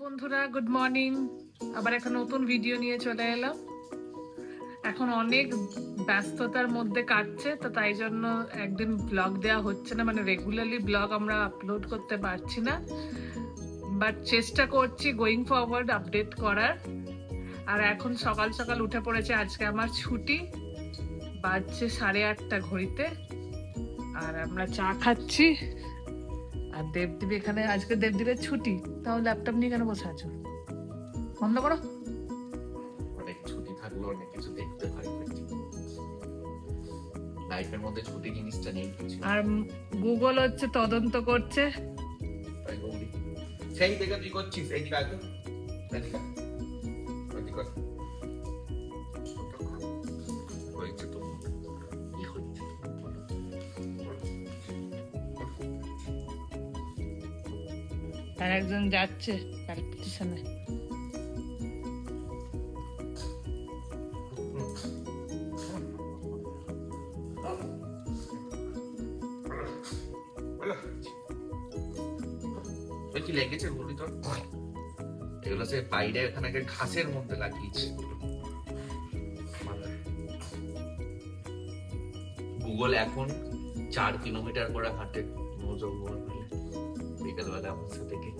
বন্ধুরা good morning আবার একটা নতুন ভিডিও নিয়ে চলে এলাম। এখন অনেক ব্যস্ততার মধ্যে কাটছে, তো তাই জন্য একদিন ব্লগ দেওয়া হচ্ছে না। মানে রেগুলারলি ব্লগ আমরা আপলোড করতে পারছি না। বাট চেষ্টা করছি গোয়িং ফরওয়ার্ড আপডেট করার। আর এখন সকাল সকাল উঠে পড়েছে, আজকে আমার ছুটি। বাজছে সাড়ে আটটা ঘড়িতে। আর আমরা চা খাচ্ছি। আর দেবদীপ এখানে আজকে দেবদীপের ছুটি তাও ল্যাপটপ নিয়ে কেন বসে আছো? বন্ধ করো। অনেক ছুটি থাকল অনেক কিছু দেখতে হয় লাইফের মধ্যে ছুটি জিনিসটা নেই কিছু। আর গুগল হচ্ছে তদন্ত করছে। সেই দেখে তুই করছিস এই দিকে আর একজন যাচ্ছে তার পিছনে। কি লেগেছে বলি তো? এগুলো সে বাইরে এখানে ঘাসের মধ্যে লাগিয়েছে। গুগল এখন চার কিলোমিটার করে হাঁটে। নজর বিকেলবেলা আমার সাথে কি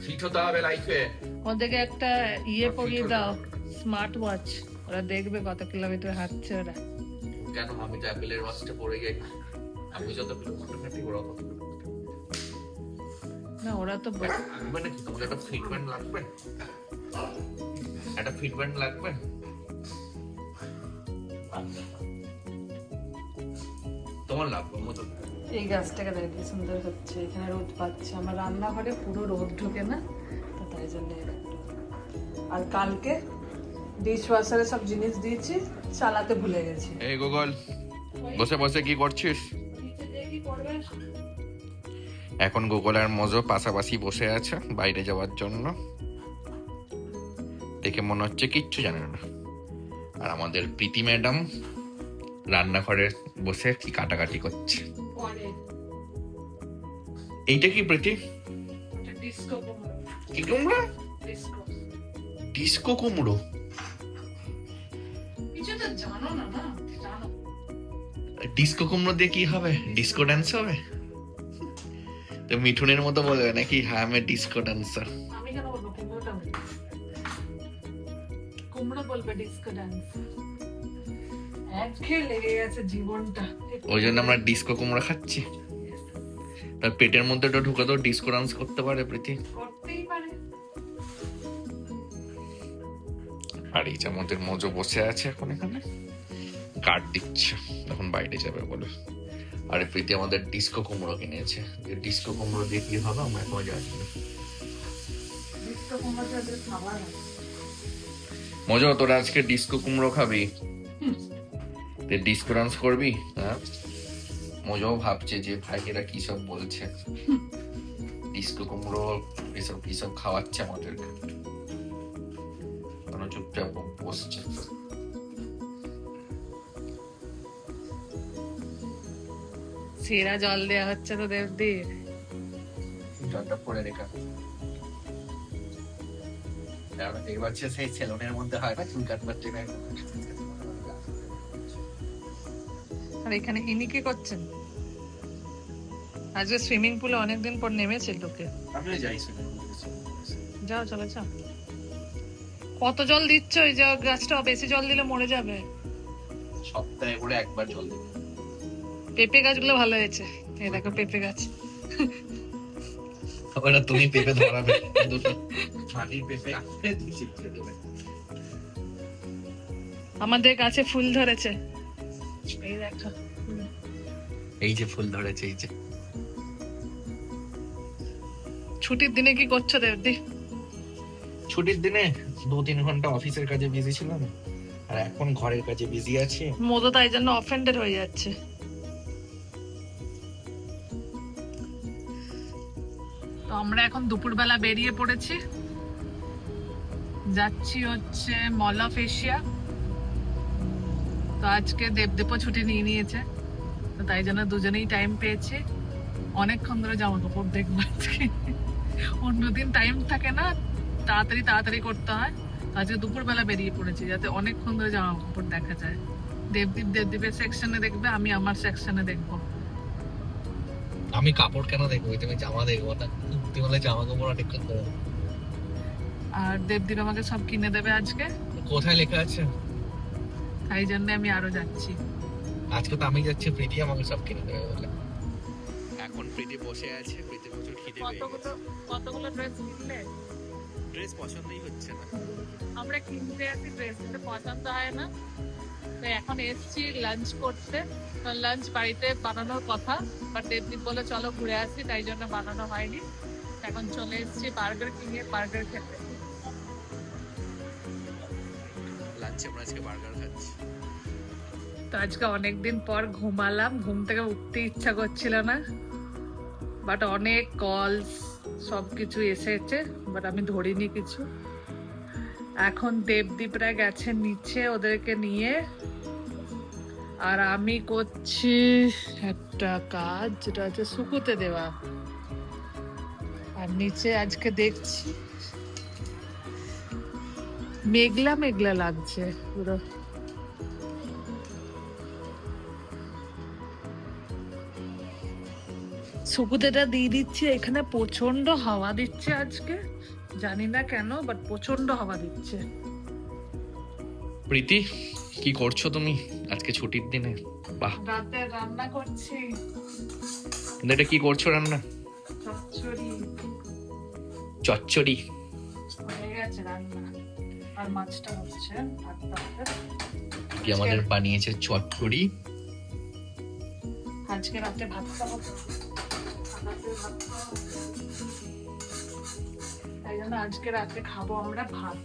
ফিট হতে হবে লাইফে ওদেরকে একটা ইয়ে পরিয়ে দাও স্মার্ট ওয়াচ ওরা দেখবে কত কিলোমিটার হাঁটছে ওরা। কেন আমি তো অ্যাপেলের ওয়াচটা পড়ে যাই আমি যত কিলোমিটার হাঁটি ওরা তত কিলোমিটার না ওরা তো তোমাকে একটা ফিটব্যান্ড লাগবে? একটা ফিটব্যান্ড লাগবে? তোমার লাগবে মতো এই গাছটাকে দেখ সুন্দর হচ্ছে। এখানে রোদ পাচ্ছে। আমার রান্নাঘরে পুরো রোদ ঢোকে না, তো তাই জন্য আর কালকে ডিশ ওয়াশারে সব জিনিস দিয়েছি, চালাতে ভুলে গেছি। এই গুগল, বসে বসে কি করছিস? এখন গুগল আর মজো পাশাপাশি বসে আছে বাইরে যাওয়ার জন্য। দেখে মনে হচ্ছে কিচ্ছু জানে না। আর আমাদের প্রীতি ম্যাডাম রান্নাঘরে বসে কি কাটাকাটি করছে। এইটা কি প্রীতি? কি কুমড়ো? ডিস্কো কুমড়ো। কিছু তো জানো না না? জানো। ডিস্কো কুমড়ো দিয়ে কি হবে? ডিস্কো ডান্স হবে? তো মিঠুনের মতো বলবে নাকি হ্যাঁ আমি ডিস্কো ডান্সার আমি কেন বলব? কুমড়োটা কুমড়ো বলবে ডিস্কো ডান্স ওই জন্য আমরা ডিস্কো কুমড়ো খাচ্ছি। তার পেটের মধ্যে ওটা ঢুকে তো ডিস্কো ডান্স করতে পারে প্রীতি। আর এই যে আমাদের মজো বসে আছে এখন এখানে। কার্ড দিচ্ছে। এখন বাইরে যাবে বলে। আর প্রীতি আমাদের ডিস্কো কুমড়ো কিনেছে। যে ডিস্কো কুমড়ো দিয়ে কি হবে আমরা এখনও জানি। মজো তোরা আজকে ডিস্কো কুমড়ো খাবি? তুই ডিস্কো ডান্স করবি হ্যাঁ? মজাও ভাবছে যে ভাইয়েরা কি সব বলছে। ডিস্কো কুমড়ো এসব এসব খাওয়াচ্ছে আমাদেরকে? কোনো চুপচাপ বসছে। সেরা জল দেওয়া হচ্ছে তো দেবদীপ জলটা পরে রেখা। এবার হচ্ছে সেই সেলুনের মধ্যে হয় না চুল কাটবার জন্য আর এখানে ইনি কি করছেন? আজকে সুইমিং পুলে অনেকদিন পর নেমেছে সেলুন যাও চলে যাও। কত জল দিচ্ছ ওই যে গাছটা? বেশি জল দিলে মরে যাবে। সপ্তাহে করে একবার জল দেবো পেঁপে গাছগুলো ভালো হয়েছে। এই দেখো পেঁপে গাছ। ওটা তুমি পেঁপে ধরাবে। দুটো। পেঁপে আমাদের গাছে ফুল ধরেছে। এই দেখো। এই যে ফুল ধরেছে এই যে। ছুটির দিনে কি করছ দেবদি? ছুটির দিনে দু তিন ঘণ্টা অফিসের কাজে বিজি ছিলাম আর এখন ঘরের কাজে বিজি আছি। মধু তাই জন্য অফেন্ডেড হয়ে যাচ্ছে। তো আমরা এখন দুপুরবেলা বেরিয়ে পড়েছি। যাচ্ছি হচ্ছে মল অফ এশিয়া তো আজকে দেবদেবও ছুটি নিয়ে নিয়েছে। তো তাই জন্য দুজনেই টাইম পেয়েছি। অনেকক্ষণ ধরে জামা কাপড় দেখব আজকে। অন্যদিন টাইম থাকে না তাড়াতাড়ি তাড়াতাড়ি করতে হয়। আজকে দুপুরবেলা বেরিয়ে পড়েছি যাতে অনেকক্ষণ ধরে জামা কাপড় দেখা যায়। দেবদীপ দেবদীপের সেকশনে দেখবে আমি আমার সেকশনে দেখব। আমি কাপড় কেন দেখব? তুমি জামা দেখব না তুমি বলে জামা কাপড় অনেকক্ষণ ধরে। আর দেবদীপ আমাকে সব কিনে দেবে আজকে। কোথায় লেখা আছে? তাই জন্য আমি আরও যাচ্ছি। আজকে তো আমি যাচ্ছি প্রীতি আমাকে সব কিনে দেবে বলে। এখন প্রীতি বসে আছে প্রীতি প্রচুর খিদে পেয়ে কতগুলো কতগুলো ড্রেস কিনলে? ড্রেস পছন্দই হচ্ছে না। আমরা কিনতে আসি ড্রেস কিন্তু পছন্দ হয় না। তো এখন এসছি লাঞ্চ করতে। লাঞ্চ বাড়িতে বানানোর কথা বাট দেবদীপ বলে চলো ঘুরে আসি। তাই জন্য বানানো হয়নি। এখন চলে এসছি বার্গার কিনে বার্গার খেতে। লাঞ্চে আমরা আজকে বার্গার খাচ্ছি। তো আজকে অনেকদিন পর ঘুমালাম, ঘুম থেকে উঠতে ইচ্ছা করছিল না বাট অনেক কলস সব কিছু এসেছে বাট আমি ধরিনি কিছু। এখন দেবদীপরা গেছে নিচে ওদেরকে নিয়ে, আর আমি করছি একটা কাজ, যেটা হচ্ছে শুকুতে দেওয়া। আর নিচে আজকে দেখছি মেঘলা মেঘলা লাগছে পুরো। সুকুতেটা দিয়ে দিচ্ছি এখানে প্রচণ্ড হাওয়া দিচ্ছে আজকে। জানি না কেন বাট প্রচণ্ড হাওয়া দিচ্ছে। প্রীতি কি করছ তুমি আজকে ছুটির দিনে? বাহ। রাতে রান্না করছি। এটা কি করছ রান্না? চচ্চড়ি। চচ্চড়ি। আর মাছটা হচ্ছে কি আমাদের বানিয়েছে চচ্চড়ি আজকে রাতে ভাতটা হবে। তাই জন্য আজকে রাতে খাব আমরা ভাত।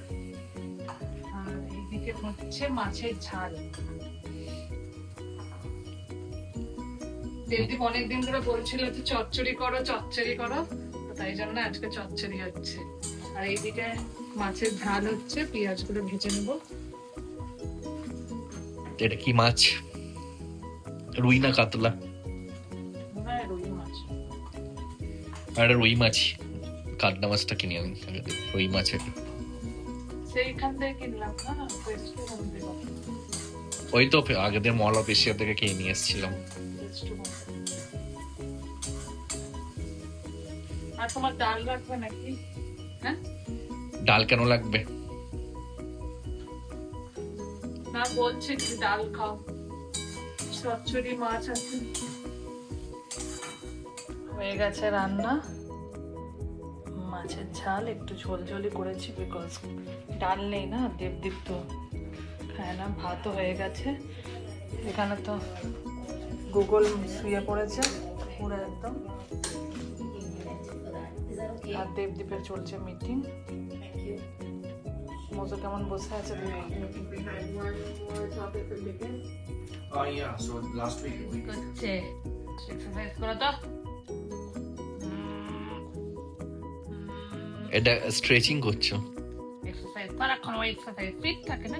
আর এইদিকে হচ্ছে মাছের ঝাল। দেবদীপ অনেকদিন ধরে বলছিল যে চচ্চড়ি করো চচ্চড়ি করো। তাই জন্য আজকে চচ্চড়ি হচ্ছে। আর এইদিকে মাছের ঝাল হচ্ছে পেঁয়াজগুলো ভেজে নেব। এটা কি মাছ? রুই না কাতলা? রুই মাছ। আর রুই মাছ কাতলা মাছটা কিনে থেকে। রুই মাছ এটা সেইখান থেকে কিনলাম না ওই তো আগের দিন মল অফিসিয়ার থেকে কিনে নিয়ে এসেছিলাম। আর তোমার ডাল রাখবে নাকি? হ্যাঁ? ডাল কেন লাগবে? না বলছে কি ডাল খাও। চচ্চড়ি মাছ আছে। হয়ে গেছে রান্না। মাছের ঝাল একটু ঝোল ঝোলই করেছি বিকজ ডাল নেই না দেবদীপ তো খায় না ভাতও হয়ে গেছে। এখানে তো গুগল শুয়ে পড়েছে পুরো একদম। আর দেবদীপের চলছে মিটিং মজো কেমন বসে আছে Oh yeah, so last week করছে এক্সারসাইজ করো তো। এটা স্ট্রেচিং করছ? এক্সারসাইজ সারাক্ষণ ওই এক্সারসাইজ ফিট থাকে না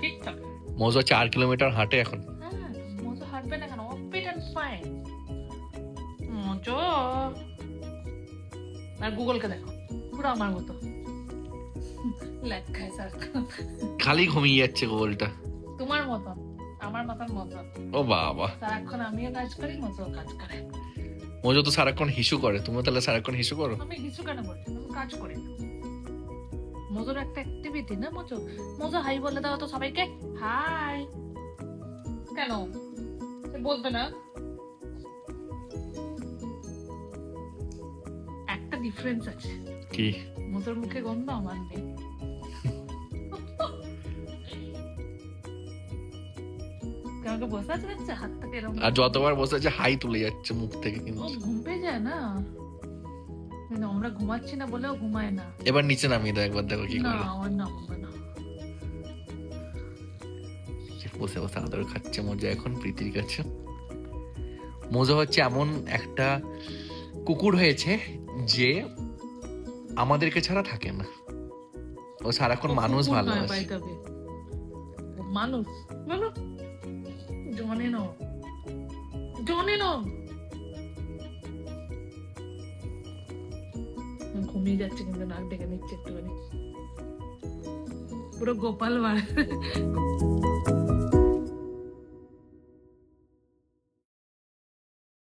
ফিট থাকে। মজা চার কিলোমিটার হাঁটে এখন। হ্যাঁ মজা হাঁটবে না কেন? ফিট অ্যান্ড ফাইন মজো আর গুগলকে দেখো। পুরো আমার মতো। খালি ঘুমিয়ে যাচ্ছে গোলটা তোমার মতো আমার মতন মতো ও বাবা। সারাক্ষণ আমিও কাজ করি মতো কাজ করে। মজো তো সারাক্ষণ হিসু করে তুমি তাহলে সারাক্ষণ হিসু করো। আমি কিছু কেন আমি কাজ করি। মজুর একটা অ্যাক্টিভিটি না মজু? মজু হাই বলে দাও তো সবাইকে। হাই কেন? সে বলবে না। একটা ডিফারেন্স আছে। কি? মজুর মুখে গন্ধ আমার নেই। আমাকে বসে আছে দেখছে? হাতটাকে এরকম আর যতবার বসে আছে হাই তুলে যাচ্ছে মুখ থেকে কিন্তু। ঘুম পেয়ে যায় না? আমরা ঘুমাচ্ছি না বলেও ঘুমায় না। এবার নিচে নামিয়ে দাও একবার দেখো কি করে। না। না বসে বসে আদর খাচ্ছে মজা। এখন প্রীতির কাছে। মজা হচ্ছে এমন একটা কুকুর হয়েছে যে আমাদেরকে ছাড়া থাকে না। ও সারাক্ষণ মানুষ ভালোবাসে। by the 전해놈 전해놈 ঘুমিয়ে যাচ্ছে কিন্তু নাক ডেকে নিচ্ছে একটুখানি পুরো গোপাল ভাড়